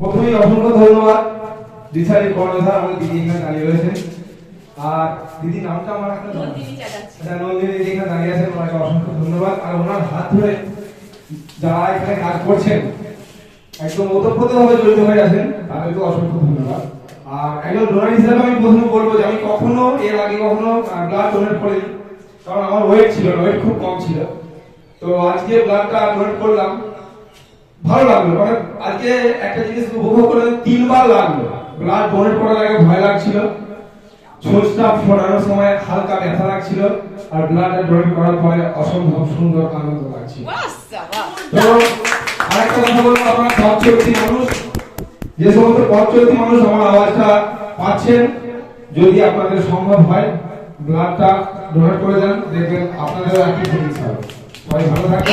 প্রথমেই অসংখ্য ধন্যবাদ। দিশারি কর্ণধার আমাদের দিদি এখানে দাঁড়িয়ে রয়েছেন। আর দিদি নামটা আমার নন্দিনী আচ্ছা নন্দিনী দিদি এখানে দাঁড়িয়ে আছেন ওনাকে অসংখ্য ধন্যবাদ। আর ওনার হাত ধরে যারা এখানে কাজ করছেন একদম ওতপ্রোতভাবে জড়িত হয়ে আছেন তাদেরকে অসংখ্য ধন্যবাদ। আর একজন ডোনার হিসেবে আমি প্রথমে বলব যে আমি কখনো এর আগে কখনো ব্লাড ডোনেট করিনি। কারণ আমার ওয়েট ছিল ওয়েট খুব কম ছিল। তো আজকে ব্লাডটা ডোনেট করলাম। ভালো লাগল। মানে আজকে একটা জিনিস উপভোগ করে তিনবার লাগল। ব্লাড ডোনেট করার আগে ভয় লাগছিল। ফোটানোর সময় হালকা ব্যথা লাগছিল আর ব্লাড ডোনেট করার পরে অসম্ভব সুন্দর আনন্দ লাগছিল। আরেকটা কথা বলব, আপনারা পথ মানুষ। যে সমস্ত পথ মানুষ আমার আওয়াজটা পাচ্ছেন, যদি আপনাদের সম্ভব হয় ব্লাডটা ডোনেট করে দেন, দেখবেন আপনাদেরও একই ফিলিংস হবে। সবাই ভালো থাকবেন।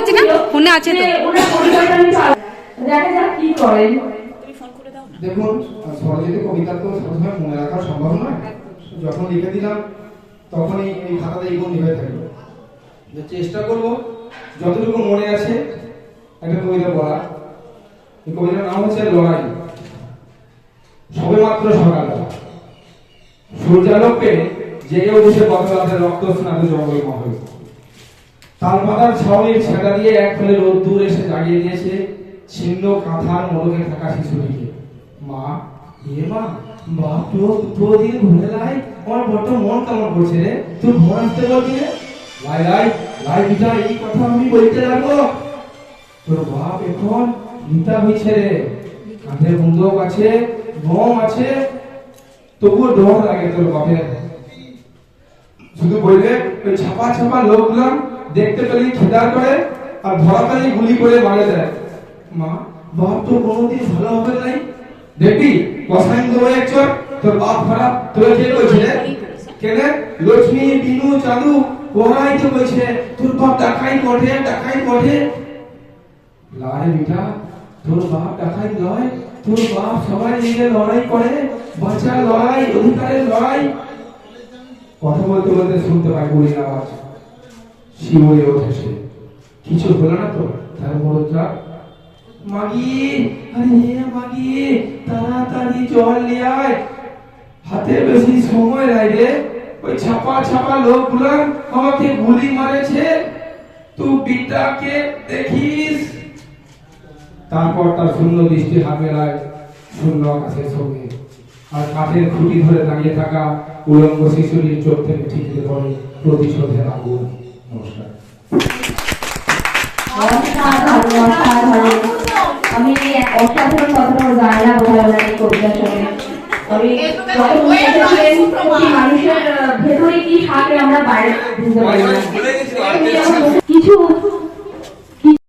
আছে না? মনে আছে তো? যে ফোন দেখুন স্বরচিত কবিতা তো সবসময় মনে রাখা সম্ভব নয়। যখন লিখে দিলাম তখনই এই খাতাতে যে চেষ্টা করব যতটুকু মনে আছে একটা কবিতা পড়া। এই কবিতার নাম হচ্ছে লড়াই। সবে মাত্র সকালবেলা। সূর্যালোক পেয়ে জেগে উঠেছে গত রাতের রক্ত স্নাত জঙ্গল মহল তাল পাতার ছাউনির ছেঁটা দিয়ে এক ফেলে রোদ্দুর এসে জাগিয়ে দিয়েছে ছিন্ন কাঁথার মোড়কে থাকা শিশুটিকে মা, এ মা বাপ তো দিন ঘুরে লাই আমার বড্ড মন কেমন করছে রে? তুই ঘুম আসতে বলছি রে লাই লাই লাই বিটা এই কথা আমি বলতে লাগবো। তোর বাপ এখন নিতা হয়েছে রে। কাঁধে বন্দুক আছে, গম আছে, তবুও ডর লাগে তোর বাপের। শুধু বললে ওই ছাপা ছাপা লোকগুলো দেখতে পেলেই খেদার করে আর ধরা পেলেই গুলি করে মারে দেয়। মা, বাপ তো কোনোদিন ভালো হবে নাই? দেখবি, কসাইন দেবো এক চোর তোর বাপ খারাপ তোর কে কইছে কেনে? লক্ষ্মী, বিনু চালু ওরাই তো কইছে তোর বাপ ডাকাই করে ডাকাই করে লাই বিটা তোর বাপ ডাকাই নয়, তোর বাপ সবাই মিলে লড়াই করে বাঁচা লড়াই, অধিকারের লড়াই। কথা বলতে বলতে শুনতে পাই গুলির শিবরে ওঠেছে কিছু হলো না তো? তার মরদরা মাগি আরে মাগি তাড়াতাড়ি জল নিয়ে আয়। হাতে বেশি সময় নাই রে। ওই ছাপা ছাপা লোকগুলো আমাকে গুলি মারেছে। তুই বিটাকে দেখিস। তারপর তার শূন্য দৃষ্টি হাত মেলায়, শূন্য আকাশের সঙ্গে। আর কাঠের খুঁটি ধরে দাঁড়িয়ে থাকা উলঙ্গ শিশুটির চোখ থেকে ঠিকরে পড়ে প্রতিশোধের আগুন। নমস্কার আমি অসাধারণ কথাটা জানি না বোঝা গেল এই কবিতার সঙ্গে আমি যখন উনি এসেছিলেন, প্রতি মানুষের ভেতরে কি থাকে আমরা বাইরে না। কিছু